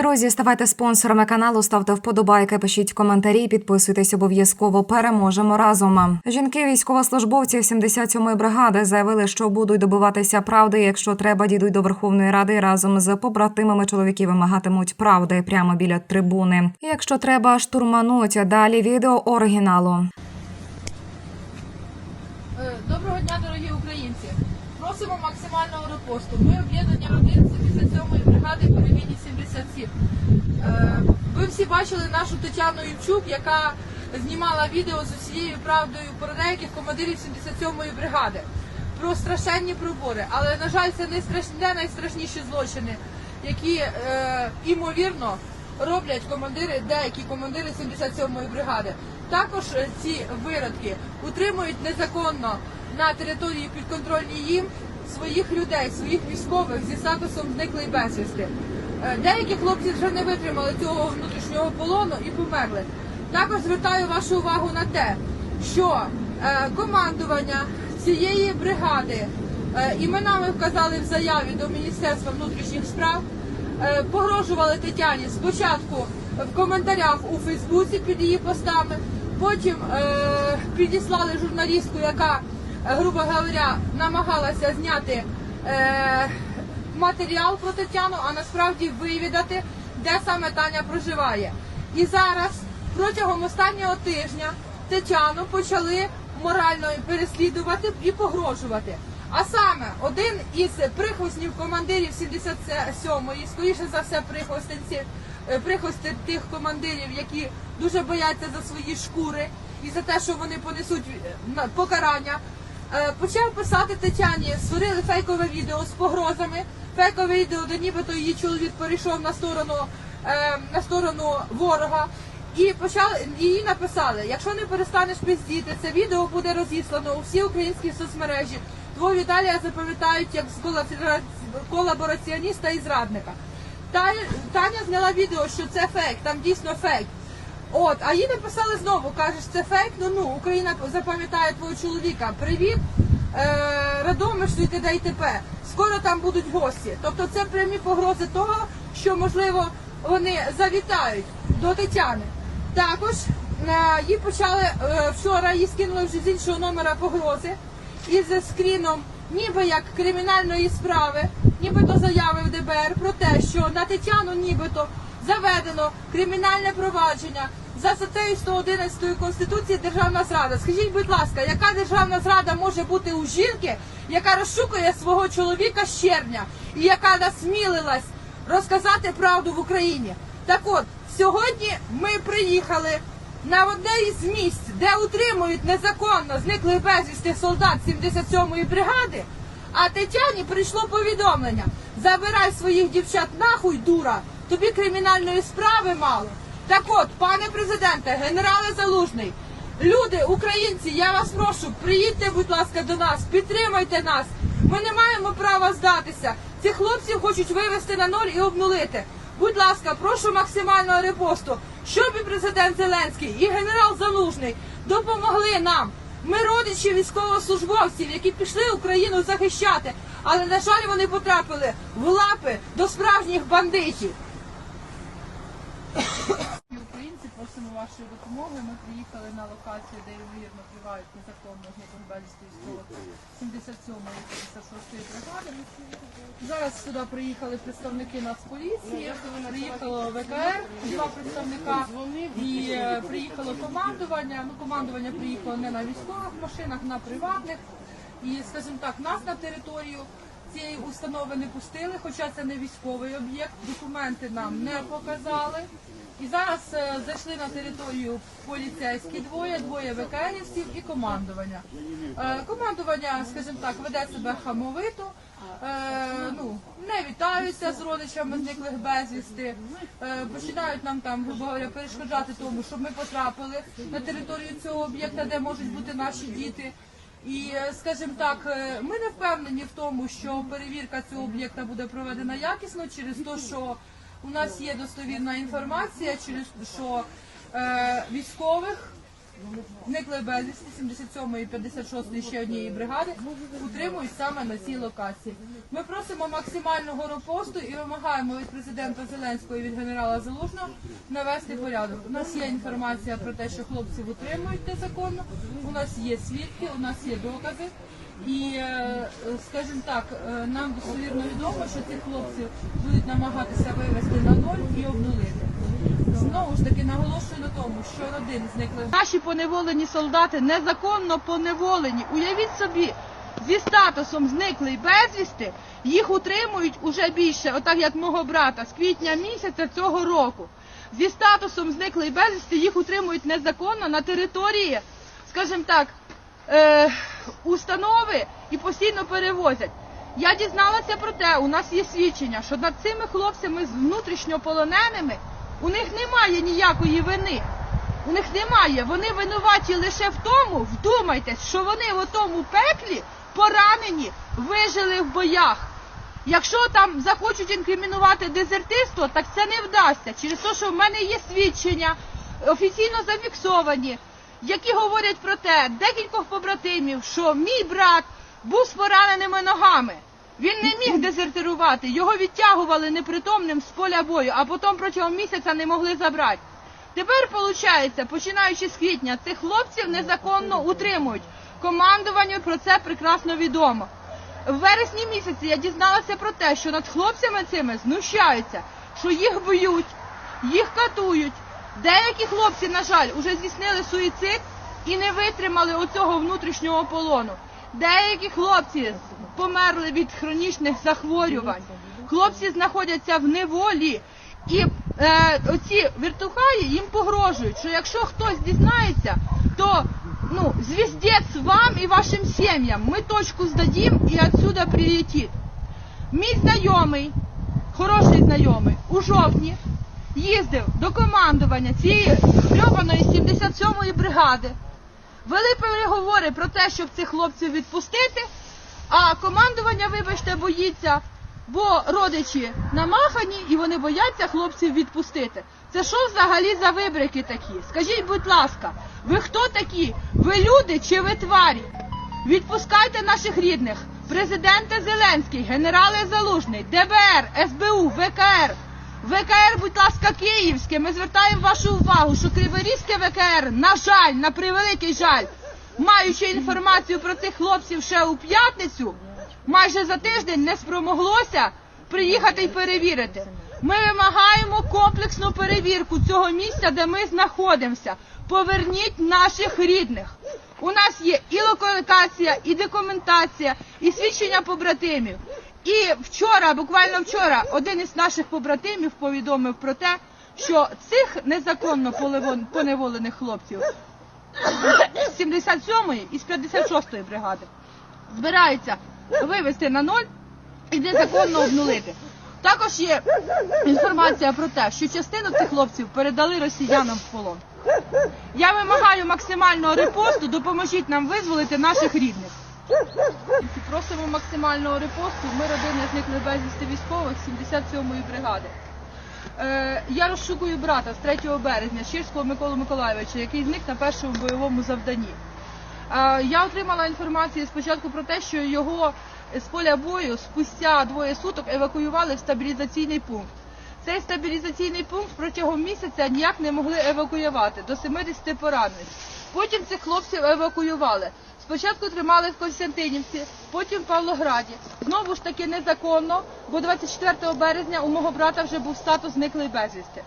Друзі, ставайте спонсорами каналу, ставте вподобайки, пишіть коментарі, підписуйтесь обов'язково. Переможемо разом. Жінки, військовослужбовці 77-ї бригади заявили, що будуть добиватися правди. Якщо треба, дійдуть до Верховної Ради разом з побратимами чоловіки вимагатимуть правди прямо біля трибуни. Якщо треба, штурмануть. Далі відео оригіналу. Е, Доброго дня, дорогі українці! Просимо максимального репосту. Ми об'єднання родин 77-ї бригади переміні 77. Е, Ви всі бачили нашу Тетяну Івчук, яка знімала відео з усією правдою про деяких командирів 77-ї бригади про страшенні пробори. Але на жаль, це не страшні не найстрашніші злочини, які е, імовірно роблять командири, деякі командири 77-ї бригади. Також ці виродки утримують незаконно на території підконтрольній їм своїх людей, своїх військових зі статусом зниклий безвісти. Е, Деякі хлопці вже не витримали цього внутрішнього полону і померли. Також звертаю вашу увагу на те, що е, командування цієї бригади е, іменами вказали в заяві до Міністерства внутрішніх справ погрожували Тетяні спочатку в коментарях у Фейсбуці під її постами, потім підіслали журналістку, яка, грубо говоря, намагалася зняти матеріал про Тетяну, а насправді вивідати, де саме Таня проживає. І зараз протягом останнього тижня Тетяну почали морально переслідувати і погрожувати. А саме один із прихвостнів командирів 77-ї, скоріше за все, прихвостинці, е, прихвости тих командирів, які дуже бояться за свої шкури і за те, що вони понесуть е, покарання. Е, Почав писати Тетяні, створили фейкове відео з погрозами. Фейкове відео, де нібито її чоловік перейшов на сторону, е, на сторону ворога. І почали їй написали: якщо не перестанеш пиздіти, це відео буде розіслано у всі українські соцмережі. Твого Віталія запам'ятають як з колабора- колабораціоніста і зрадника. Та, Таня зняла відео, що це фейк, там дійсно фейк. От, а їй написали знову, кажеш, це фейк, ну ну, Україна запам'ятає твого чоловіка. Привіт, е, Радомишль і т.д. і т.п. Скоро там будуть гості. Тобто це прямі погрози того, що можливо вони завітають до Тетяни. Також е, їй почали е, вчора їй скинули вже з іншого номера погрози із скріном, ніби як кримінальної справи, нібито заяви в ДБР про те, що на Тетяну нібито заведено кримінальне провадження за статтею 111 Конституції Державна зрада. Скажіть, будь ласка, яка державна зрада може бути у жінки, яка розшукує свого чоловіка з червня і яка насмілилась розказати правду в Україні? Так от, сьогодні ми приїхали на одне із місць, де утримують незаконно зниклих безвісти солдат 77-ї бригади. А Тетяні прийшло повідомлення: забирай своїх дівчат нахуй, дура, тобі кримінальної справи мало. Так от, пане президенте, генерале Залужний, люди, українці, я вас прошу, приїдьте, будь ласка, до нас, підтримайте нас. Ми не маємо права здатися. Цих хлопців хочуть вивести на ноль і обнулити. Будь ласка, прошу максимального репосту, щоб і президент Зеленський, і генерал Залужний допомогли нам. Ми родичі військовослужбовців, які пішли Україну захищати, але на жаль, вони потрапили в лапи до справжніх бандитів. Просимо вашої допомоги. Ми приїхали на локацію, де ймовірно тривають незаконно безвісти військових 77-ї та 56-ї бригади. Зараз сюди приїхали представники Нацполіції, приїхало ВКР, два представника і е, приїхало командування. Ну, командування приїхало не на військових машинах, на приватних. І, скажімо так, нас на територію цієї установи не пустили, хоча це не військовий об'єкт, документи нам не показали. І зараз е, зайшли на територію поліцейські двоє, двоє ВКРівців і командування. Е, командування, скажімо так, веде себе хамовито, е, ну, не вітаються з родичами зниклих безвісти, починають нам там, грубо говоря, перешкоджати тому, щоб ми потрапили на територію цього об'єкта, де можуть бути наші діти. І, скажімо так, ми не впевнені в тому, що перевірка цього об'єкта буде проведена якісно через те, що у нас є достовірна інформація, через що е, військових зникли безвісти 77-ї і 56-ї ще однієї бригади, утримують саме на цій локації. Ми просимо максимального ропосту і вимагаємо від президента Зеленського і від генерала Залужного навести порядок. У нас є інформація про те, що хлопців утримують незаконно. У нас є свідки, у нас є докази. І, е, скажімо так, е, нам достовірно відомо, що цих хлопців будуть намагатися вивести на ноль і обнулити. Знову ж таки наголошую на тому, що родин зникли. Наші поневолені солдати незаконно поневолені. Уявіть собі, зі статусом зниклий безвісти їх утримують уже більше, отак як мого брата, з квітня місяця цього року. Зі статусом зниклий безвісти їх утримують незаконно на території, скажімо так, е, установи і постійно перевозять. Я дізналася про те, у нас є свідчення, що над цими хлопцями з внутрішньополоненими у них немає ніякої вини. У них немає. Вони винуваті лише в тому, вдумайтесь, що вони в тому пеклі поранені, вижили в боях. Якщо там захочуть інкримінувати дезертирство, так це не вдасться. Через те, що в мене є свідчення, офіційно зафіксовані, які говорять про те, декількох побратимів, що мій брат був з пораненими ногами. Він не міг дезертирувати, його відтягували непритомним з поля бою, а потім протягом місяця не могли забрати. Тепер, виходить, починаючи з квітня, цих хлопців незаконно утримують. Командуванню про це прекрасно відомо. В вересні місяці я дізналася про те, що над хлопцями цими знущаються, що їх б'ють, їх катують. Деякі хлопці, на жаль, уже здійснили суїцид і не витримали оцього внутрішнього полону. Деякі хлопці померли від хронічних захворювань. Хлопці знаходяться в неволі. І е, оці віртухаї їм погрожують, що якщо хтось дізнається, то ну, звіздець вам і вашим сім'ям. Ми точку здадим і отсюда прилетить. Мій знайомий, хороший знайомий, у жовтні їздив до командування цієї грьобаної 77-ї бригади. Вели переговори про те, щоб цих хлопців відпустити, а командування, вибачте, боїться, бо родичі намахані і вони бояться хлопців відпустити. Це що взагалі за вибрики такі? Скажіть, будь ласка, ви хто такі? Ви люди чи ви тварі? Відпускайте наших рідних. Президенте Зеленський, генерале Залужний, ДБР, СБУ, ВКР. ВКР, будь ласка, київське. Ми звертаємо вашу увагу, що Криворізьке ВКР, на жаль, на превеликий жаль, маючи інформацію про цих хлопців ще у п'ятницю, майже за тиждень не спромоглося приїхати і перевірити. Ми вимагаємо комплексну перевірку цього місця, де ми знаходимося. Поверніть наших рідних. У нас є і локалізація, і документація, і свідчення побратимів. І вчора, буквально вчора, один із наших побратимів повідомив про те, що цих незаконно поневолених хлопців з 77-ї і з 56-ї бригади збираються вивести на ноль і незаконно обнулити. Також є інформація про те, що частину цих хлопців передали росіянам в полон. Я вимагаю максимального репосту, допоможіть нам визволити наших рідних. Просимо максимального репосту. Ми родини зникли безвісти військових 77-ї бригади. Е, я розшукую брата з 3 березня Щирського Миколу Миколайовича, який зник на першому бойовому завданні. Е, я отримала інформацію спочатку про те, що його з поля бою спустя двоє суток евакуювали в стабілізаційний пункт. Цей стабілізаційний пункт протягом місяця ніяк не могли евакуювати до 70 поранених. Потім цих хлопців евакуювали. Спочатку тримали в Константинівці, потім в Павлограді. Знову ж таки незаконно, бо 24 березня у мого брата вже був статус зниклий безвісти.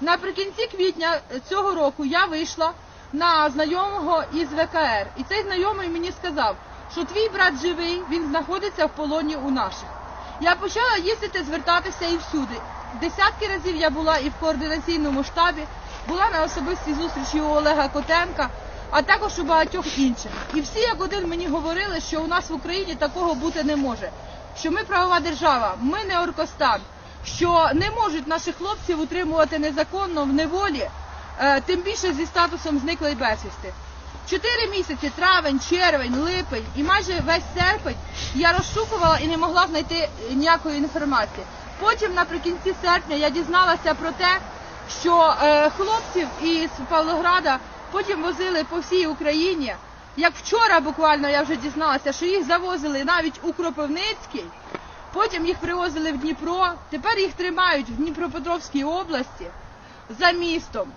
Наприкінці квітня цього року я вийшла на знайомого із ВКР. І цей знайомий мені сказав, що твій брат живий, він знаходиться в полоні у наших. Я почала їздити, звертатися і всюди. Десятки разів я була і в координаційному штабі, була на особистій зустрічі у Олега Котенка, а також у багатьох інших. І всі як один мені говорили, що у нас в Україні такого бути не може. Що ми правова держава, ми не Оркостан, що не можуть наших хлопців утримувати незаконно в неволі, е, тим більше зі статусом зниклий безвісти. Чотири місяці, травень, червень, липень і майже весь серпень я розшукувала і не могла знайти ніякої інформації. Потім наприкінці серпня я дізналася про те, що е, хлопців із Павлограда потім возили по всій Україні. Як вчора буквально я вже дізналася, що їх завозили навіть у Кропивницький, потім їх привозили в Дніпро, тепер їх тримають в Дніпропетровській області за містом.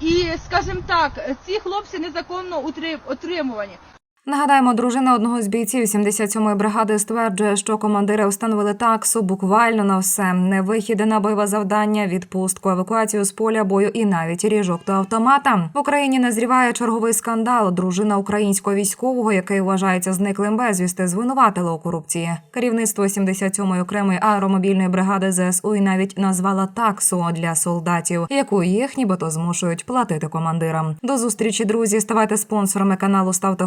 І, скажімо так, ці хлопці незаконно отримувані. Нагадаємо, дружина одного з бійців 77-ї бригади стверджує, що командири встановили таксу буквально на все: не вихіди на бойове завдання, відпустку, евакуацію з поля бою і навіть ріжок до автомата. В Україні назріває черговий скандал. Дружина українського військового, який вважається зниклим безвісти, звинуватила у корупції. Керівництво 77-ї окремої аеромобільної бригади ЗСУ і навіть назвала таксу для солдатів, яку їх нібито змушують платити командирам. До зустрічі, друзі. Ставайте спонсорами каналу, ставте